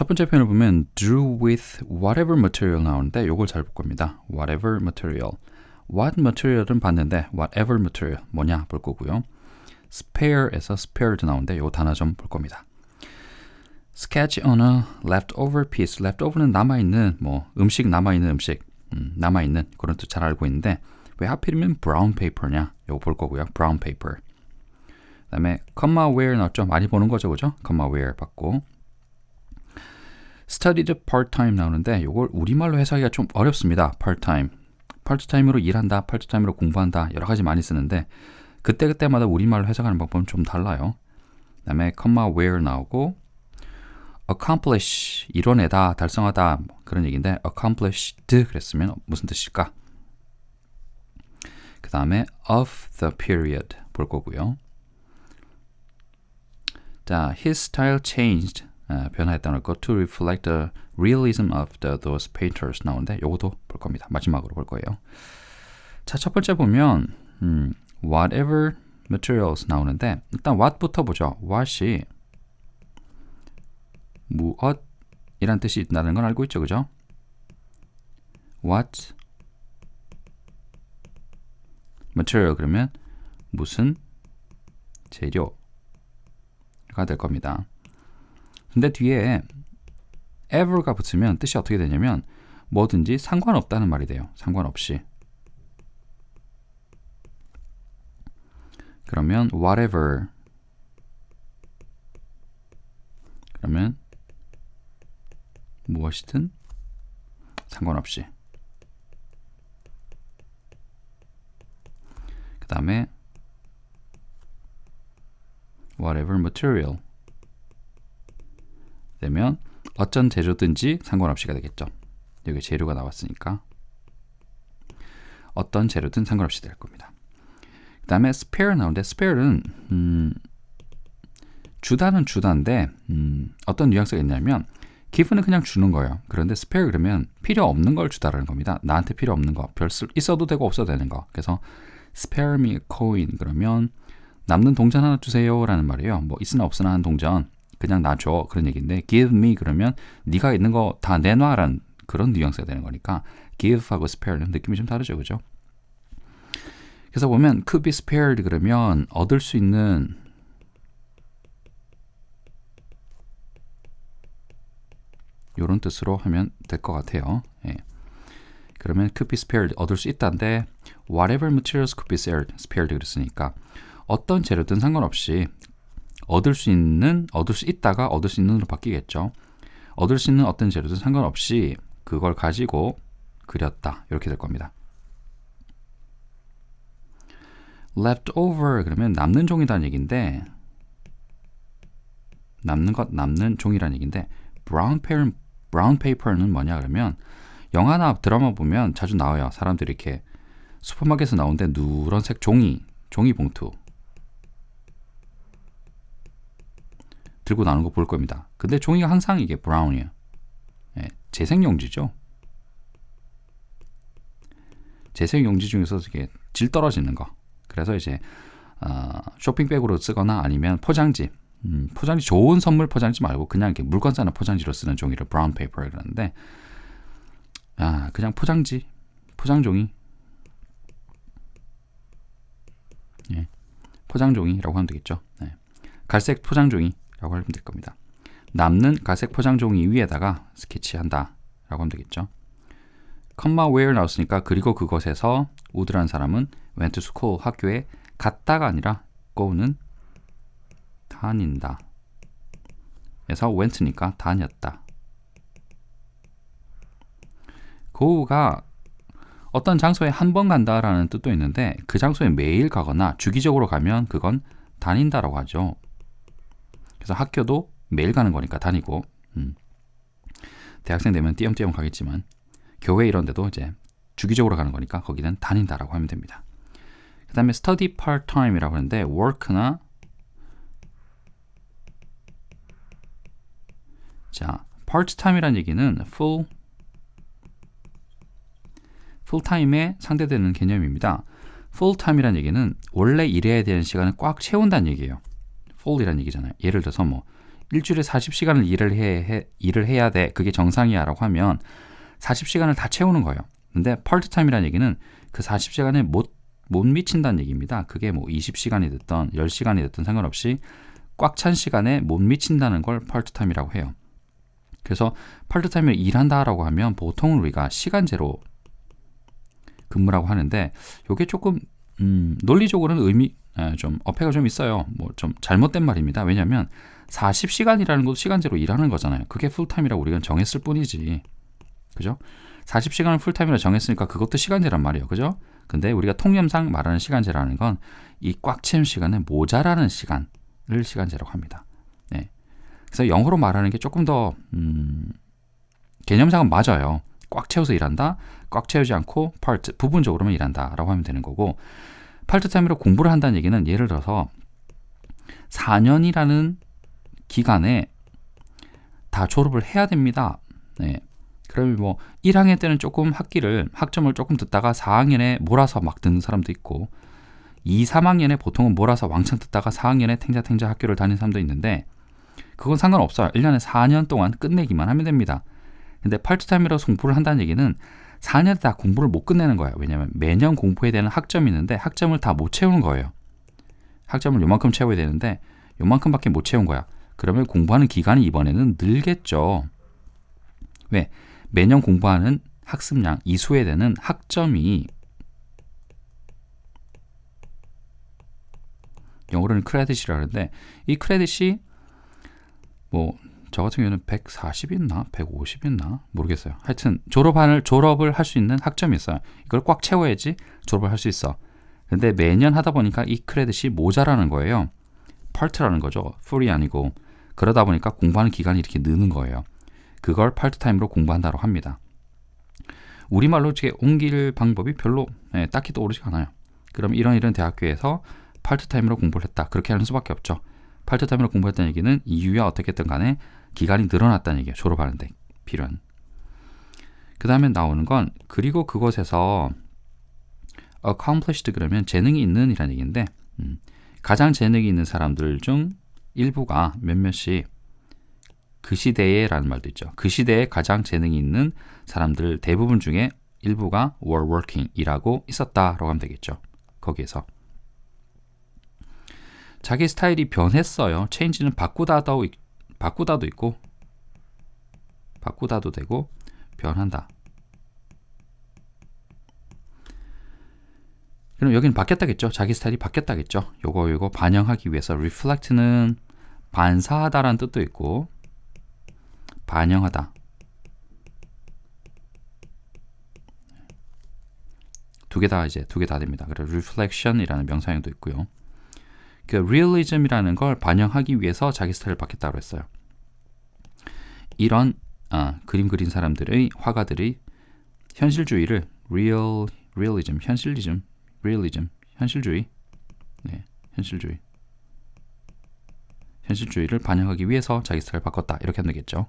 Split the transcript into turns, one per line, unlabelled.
첫 번째 표현을 보면 drew with whatever material 나오는데 요걸 잘 볼 겁니다. whatever material. what material은 봤는데 whatever material 뭐냐 볼 거고요. spare에서 spared 나오는데 요 단어 좀 볼 겁니다. sketch on a leftover piece. leftover는 남아 있는 뭐 음식 남아 있는 음식 음, 남아 있는 그런 뜻 잘 알고 있는데 왜 하필이면 brown paper냐 요거 볼 거고요. brown paper. 그 다음에 comma where 나왔죠. 많이 보는 거죠. 그죠? comma where 받고 studied part-time 나오는데 요걸 우리말로 해석하기가 좀 어렵습니다. part-time. part-time으로 일한다, part-time으로 공부한다 여러 가지 많이 쓰는데 그때그때마다 우리말로 해석하는 방법은 좀 달라요. 그 다음에 comma where 나오고 accomplish 이뤄내다, 달성하다 뭐 그런 얘기인데 accomplished 그랬으면 무슨 뜻일까? 그 다음에 of the period 볼 거고요. 자, his style changed 어, 변화했다는 거 to reflect the realism of the, those painters 나오는데 요것도 볼 겁니다. 마지막으로 볼 거예요. 자, 첫 번째 보면 음, whatever materials 나오는데 일단 what부터 보죠. what이 무엇이란 뜻이 있다는 건 알고 있죠, 그죠? what material 그러면 무슨 재료가 될 겁니다. 근데 뒤에 ever가 붙으면 뜻이 어떻게 되냐면 뭐든지 상관없다는 말이 돼요. 상관없이. 그러면 whatever 그러면 무엇이든 상관없이 그 다음에 whatever material 되면 어떤 재료든지 상관없이가 되겠죠. 여기 재료가 나왔으니까 어떤 재료든 상관없이 될 겁니다. 그 다음에 spare 나오는데 spare는 음, 주다는 주다인데 음, 어떤 뉘앙스가 있냐면 give는 그냥 주는 거예요. 그런데 spare 그러면 필요 없는 걸 주다라는 겁니다. 나한테 필요 없는 거, 별 쓸, 있어도 되고 없어도 되는 거. 그래서 spare me a coin 그러면 남는 동전 하나 주세요라는 말이에요. 뭐 있으나 없으나 한 동전 그냥 놔줘 그런 얘기인데 give me 그러면 네가 있는 거 다 내놔라는 그런 뉘앙스가 되는 거니까 give하고 spare는 느낌이 좀 다르죠, 그죠? 그래서 보면 could be spared 그러면 얻을 수 있는 이런 뜻으로 하면 될 것 같아요. 예. 그러면 could be spared 얻을 수 있다인데 whatever materials could be spared, spared 그랬으니까 어떤 재료든 상관없이 얻을 수 있는 얻을 수 있다가 얻을 수 있는으로 바뀌겠죠. 얻을 수 있는 어떤 재료든 상관없이 그걸 가지고 그렸다 이렇게 될 겁니다. leftover 그러면 남는 종이라는 얘기인데 남는 것 남는 종이라는 얘기인데 brown paper brown paper는 뭐냐 그러면 영화나 드라마 보면 자주 나와요. 사람들이 이렇게 슈퍼마켓에서 나오는데 누런색 종이 종이 봉투 들고 나오는 거 볼 겁니다. 근데 종이가 항상 이게 브라운이에요. 예, 재생용지죠. 재생용지 중에서 이게 질 떨어지는 거. 그래서 이제 어, 쇼핑백으로 쓰거나 아니면 포장지, 음, 포장지 좋은 선물 포장지 말고 그냥 이렇게 물건 싸는 포장지로 쓰는 종이를 브라운 페이퍼 그러는데 아 그냥 포장지, 포장종이, 예, 포장종이라고 하면 되겠죠. 네. 갈색 포장종이 라고 하면 될 겁니다. 남는 갈색 포장 종이 위에다가 스케치한다 라고 하면 되겠죠. 컴마 where 나왔으니까 그리고 그것에서 우드란 사람은 went to school 학교에 갔다가 아니라 go는 다닌다. 그래서 went니까 다녔다. go가 어떤 장소에 한 번 간다라는 뜻도 있는데 그 장소에 매일 가거나 주기적으로 가면 그건 다닌다라고 하죠. 그래서 학교도 매일 가는 거니까 다니고 음. 대학생 되면 띄엄띄엄 가겠지만 교회 이런 데도 이제 주기적으로 가는 거니까 거기는 다닌다라고 하면 됩니다. 그 다음에 study part-time이라고 하는데 work나 자 part-time이라는 얘기는 full full-time에 상대되는 개념입니다. full-time이라는 얘기는 원래 일해야 되는 시간을 꽉 채운다는 얘기예요. Full이라는 얘기잖아요. 예를 들어서 뭐 일주일에 40시간을 일을 해, 해 일을 해야 돼. 그게 정상이야라고 하면 40시간을 다 채우는 거예요. 근데 파트타임이라는 얘기는 그 40시간에 못, 못 미친다는 얘기입니다. 그게 뭐 20시간이 됐던 10시간이 됐던 상관없이 꽉 찬 시간에 못 미친다는 걸 파트타임이라고 해요. 그래서 파트타임을 일한다라고 하면 보통 우리가 시간제로 근무라고 하는데 이게 조금 음, 논리적으로는 의미 에, 좀 어폐가 좀 있어요. 뭐 좀 잘못된 말입니다. 왜냐하면 40시간이라는 것도 시간제로 일하는 거잖아요. 그게 풀타임이라고 우리가 정했을 뿐이지. 그죠? 40시간을 풀타임이라 정했으니까 그것도 시간제란 말이에요. 그죠? 근데 우리가 통념상 말하는 시간제라는 건 이 꽉 채운 시간에 모자라는 시간을 시간제라고 합니다. 네. 그래서 영어로 말하는 게 조금 더 음, 개념상은 맞아요. 꽉 채워서 일한다. 꽉 채우지 않고 파트 부분적으로만 일한다라고 하면 되는 거고 파트타임으로 공부를 한다는 얘기는 예를 들어서 4년이라는 기간에 다 졸업을 해야 됩니다. 네. 그러면 뭐 1학년 때는 조금 학기를 학점을 조금 듣다가 4학년에 몰아서 막 듣는 사람도 있고 2, 3학년에 보통은 몰아서 왕창 듣다가 4학년에 탱자탱자 학교를 다니는 사람도 있는데 그건 상관없어요. 1년에 4년 동안 끝내기만 하면 됩니다. 근데 파트타임이라고 공부를 한다는 얘기는 4년 다 공부를 못 끝내는 거예요. 왜냐하면 매년 공부해야 되는 학점이 있는데 학점을 다 못 채우는 거예요. 학점을 요만큼 채워야 되는데 요만큼밖에 못 채운 거야. 그러면 공부하는 기간이 이번에는 늘겠죠. 왜? 매년 공부하는 학습량, 이수에 되는 학점이 영어로는 크레딧이라 하는데 이 크레딧이 뭐 저 같은 경우는 140 있나 150 있나 모르겠어요. 하여튼 졸업을 졸업을 할 수 있는 학점이 있어요. 이걸 꽉 채워야지 졸업을 할 수 있어. 근데 매년 하다 보니까 이 크레딧이 모자라는 거예요. 파트라는 거죠. 풀이 아니고 그러다 보니까 공부하는 기간이 이렇게 느는 거예요. 그걸 파트타임으로 공부한다고 합니다. 우리말로 이렇게 옮길 방법이 별로 네, 딱히 떠오르지 않아요. 그럼 이런 이런 대학교에서 파트타임으로 공부를 했다. 그렇게 하는 수밖에 없죠. 파트타임으로 공부했다는 얘기는 이유야 어떻게든 간에 기간이 늘어났다는 얘기예요. 졸업하는데 필요한. 그 다음에 나오는 건 그리고 그것에서 accomplished 그러면 재능이 있는 이라는 얘기인데 음, 가장 재능이 있는 사람들 중 일부가 몇몇이 그 시대에 라는 말도 있죠. 그 시대에 가장 재능이 있는 사람들 대부분 중에 일부가 were working 일하고 있었다라고 하면 되겠죠. 거기에서 자기 스타일이 변했어요. 체인지는 바꾸다도 바꾸다도 있고 바꾸다도 되고 변한다. 그럼 여기는 바뀌었다겠죠. 자기 스타일이 바뀌었다겠죠. 요거 요거 반영하기 위해서 reflect는 반사하다라는 뜻도 있고 반영하다. 두 개 다 이제 두 개 다 됩니다. 그래서 reflection이라는 명사형도 있고요. 그 realism이라는 걸 반영하기 위해서 자기 스타일을 바뀌었다고 했어요. 이런 아, 그림 그린 사람들의 화가들이 현실주의를 real realism, 현실리즘, realism, 현실주의, 네, 현실주의, 현실주의를 반영하기 위해서 자기 스타일을 바꿨다 이렇게 하면 되겠죠.